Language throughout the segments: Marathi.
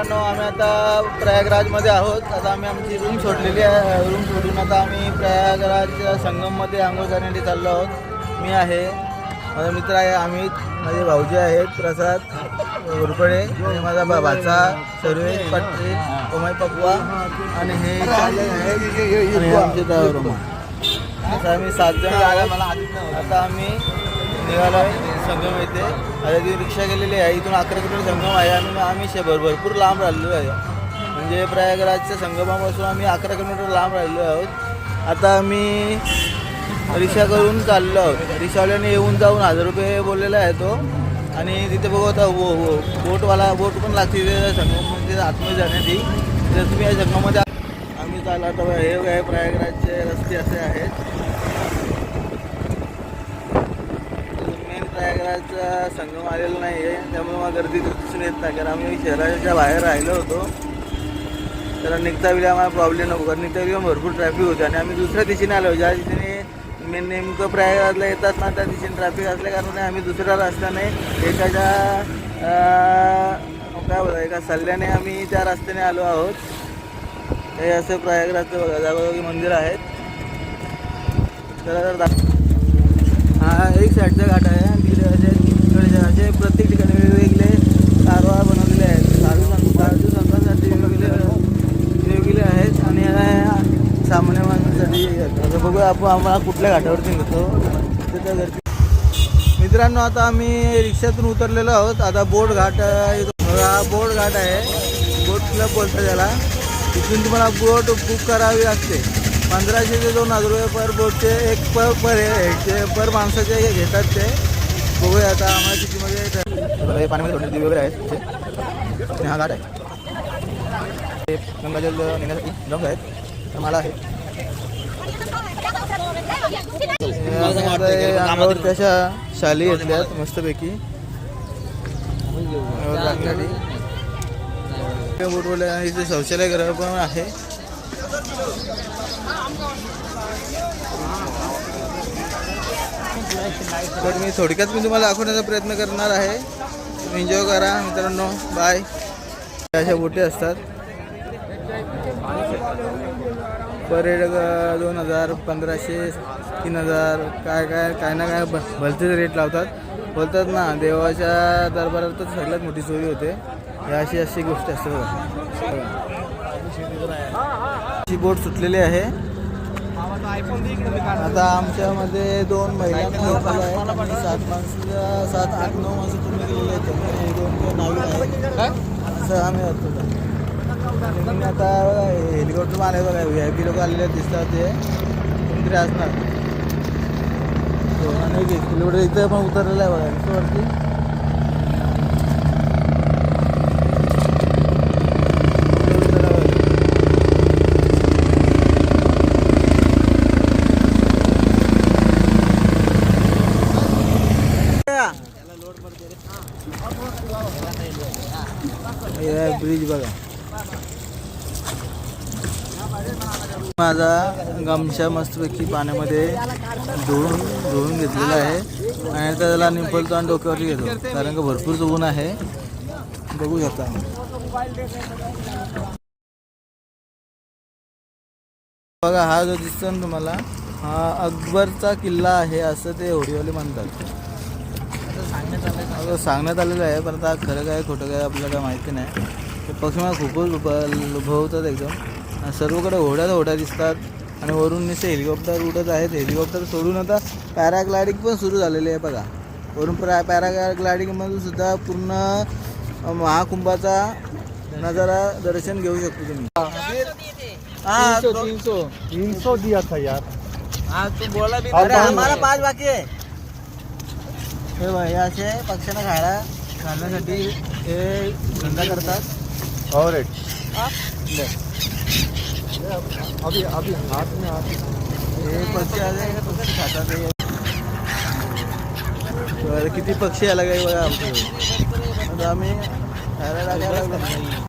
मित्रांनो आम्ही आता प्रयागराजमध्ये आहोत. आता आम्ही आमची रूम सोडलेली आहे. रूम सोडून आता आम्ही प्रयागराजच्या संगममध्ये आंघोळ करण्यासाठी चाललो आहोत. मी आहे. माझा मित्र आहे अमित. माझे भाऊजी आहेत. प्रसाद उरपडे आणि माझा बा- भाचा सर्वेश पाटील पप्पा आणि हे आमचे रूम असं आम्ही सात जण आता आम्ही निघालो संगम येते आता ती रिक्षा गेलेली आहे. इथून अकरा किलोमीटर संगम आहे आणि मग आम्ही शे- भर भरपूर लांब राहिलो आहे. म्हणजे प्रयागराजच्या संगमापासून आम्ही अकरा किलोमीटर लांब राहिलो आहोत. आता आम्ही रिक्षा करून चाललो आहोत. रिक्षावाल्याने येऊन जाऊन हजार रुपये बोललेला आहे तो. आणि तिथे बघू आता वो वो बोटवाला बोट पण लागते तिथे म्हणजे आतमध्ये जाण्यासाठी. जर तुम्ही या संगमामध्ये आम्ही चालला आता हे काय प्रयागराजचे रस्ते असे आहेत. मेन संगम आलेला नाही आहे त्यामुळे मला गर्दी दिसून येत नाही. कारण आम्ही शहराच्या बाहेर राहिलो होतो. तर निघता वेळी आम्हाला प्रॉब्लेम नको. कारण निघता वेळी भरपूर ट्रॅफिक होते. आणि आम्ही दुसऱ्या दिशेने आलो. ज्या दिशेने मेन नेमकं प्रयागराजला येतात ना त्या दिशेने ट्रॅफिक असल्या कारणाने आम्ही दुसऱ्या रस्त्याने एकाच्या काय बोला एका सल्ल्याने आम्ही त्या रस्त्याने आलो आहोत. हे असं प्रयागराजचं बघा. जागोजागी मंदिर आहेत. तर दाखव हा एक साईडचा घाट आहे आणि तिकडे असे तिकडे असे प्रत्येक ठिकाणी वेगवेगळे कारवार बनवलेले आहेत. साधू संत साधू संतांसाठी वेगवेगळे वेगवेगळे आहेत आणि सामान्य माणसासाठी आता बघू आपण आम्हाला कुठल्या घाटावरती नेतो. तिथं मित्रांनो आता आम्ही रिक्षातून उतरलेलो आहोत. आता बोट घाट हा बोट घाट आहे. बोट क्लब बोलतात त्याला. तिथून तुम्हाला बोट बुक करावी लागते. पंधराशे ते दोन हजार रुपये पर बोटचे एक पर पर हे पर माणसाचे घेतात ते. बघूया आता आम्हाला कितीमध्ये बघा, हे पाण्यामध्ये थोडे दिवे वगैरे आहेत आणि हा घाट आहे. हे गंगाजल नेण्यासाठी डोंग आहेत. तर मला आहे अंगावर त्याच्या शाली घेतल्यात मस्तपैकी. अंगावर इथे शौचालय गृह पण आहे. तर मी थोडक्यात मी तुम्हाला दाखवण्याचा प्रयत्न करणार आहे. तुम्ही एन्जॉय करा मित्रांनो. बाय अशा बोटी असतात. पर्यटक दोन हजार पंधराशे तीन हजार काय काय काय ना काय भलतेच रेट लावतात. बोलतात ना देवाच्या दरबारात तर सगळ्यात मोठी सोयी होते. ही अशी अशी गोष्ट असते बघा. ही बोट सुटलेली आहे. आता आमच्यामध्ये दोन महिला आहेत. सात माणसं सात आठ नऊ माणसं तुम्ही गेलेले आहेत दोन नावी आहेत. असं आम्ही होतो आता हेलिकॉप्टर आले बघा व्ही आय पी लोक आलेले दिसतात ते. कोणतरी असणार. आणि एक किलोमीटर इथं पण उतरलेलं आहे बघा. वरती ब्रिज बघा माझा गमछा मस्तपैकी पाण्यामध्ये धुवून धुवून घेतलेला आहे. आणि आता त्याला निंपलतो आणि डोक्यावरती घेतो. कारण का भरपूर ऊन आहे. बघू शकता बघा हा जो दिसतो ना तुम्हाला हा अकबरचा किल्ला आहे असं ते होडीवाले म्हणतात. सांगण्यात आलेलं आहे पण आता खरं काय खोटं काय आपल्याला काय माहिती नाही. ते पक्षी मला खूपच लुभ- लुभवतात एकदम. सर्वकडे होड्यात होड्या दिसतात. आणि वरून नुसते हेलिकॉप्टर उडत आहेत. हेलिकॉप्टर सोडून आता पॅराग्लायडिंग पण सुरू झालेली आहे बघा. वरून पॅरा पॅराग्लायडिंगमधून सुद्धा पूर्ण महाकुंभाचा नजारा दर्शन घेऊ शकतो तुम्ही. आम्हाला पाच बाकी आहे. हे असे पक्ष्यांना खायला घालण्यासाठी हे धंदा करतात. ले. अभी अभी हाथ में हाथ हे पक्षी आले हे पक्षी खातात हे. बरं, किती पक्षी आला काय बघा आमच्याकडे आता आम्ही खायला टाकायला लागलो.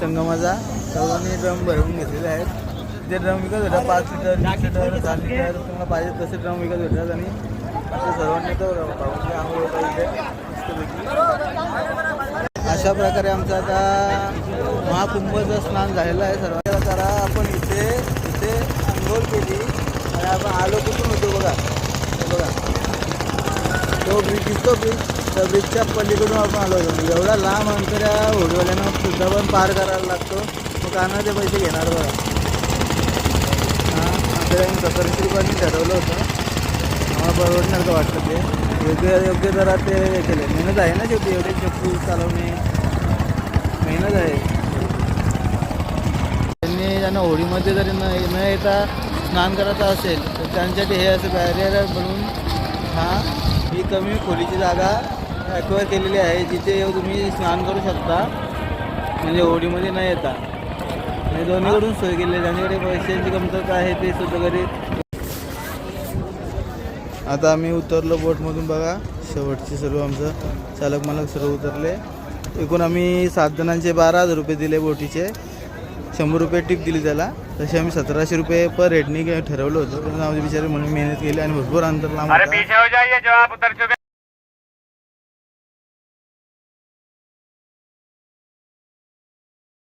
संगमाचा. सर्वांनी ड्रम भरून घेतलेले आहेत. ते ड्रम विकत होता पाच लिटर वीस लिटर दहा लिटर तुम्हाला पाहिजे तसे ड्रम विकत भेटतात आणि सर्वांनी तो भाऊंची आंघोळ पाहिजे. अशा प्रकारे आमचं आता महाकुंभचं स्नान झालेलं आहे. सर्वांना जरा आपण इथे इथे आंघोळ केली. आणि आपण आलो कुठून होतो बघा. बघा. तो ब्रिज दिसतो ब्रिज त्या ब्रिजच्या पलीकडून आपण आलो होतो. एवढा लांब अंतर या सुद्धा पण पार करायला लागतो. मग कानाचे पैसे घेणार बघा. हां आपल्याला सत्तरशे रुपयांनी ठरवलं होतं. आम्हाला परवडणार का वाटतं ते? योग्य योग्य जरा ते हे केले. मेहनत आहे ना शेवटी एवढे चप्पू चालवणे? मेहनत आहे. त्यांनी त्यांना होळीमध्ये जरी न न येता स्नान करायचं असेल तर त्यांच्यासाठी हे असं बॅरियर बनवून हा ही कमी खोलीची जागा ॲक्वायर केलेली आहे जिथे तुम्ही स्नान करू शकता. म्हणजे होळीमध्ये न येता. म्हणजे दोन्हीकडून सोय केली आहे. ज्यांच्याकडे पैशांची कमतरता आहे ते सुद्धा घरी आता आम्ही उतरलो बोटमधून बघा. शेवटचे सर्व आमचं चालक मालक सर्व उतरले. एकूण आम्ही सात जणांचे बारा हजार रुपये दिले बोटीचे. शंभर रुपये टिप दिली त्याला. तसे आम्ही सतराशे रुपये पर हेडनी ठरवलं होतं. पण बिचारे म्हणून मेहनत केली आणि भरपूर अंतर लांब.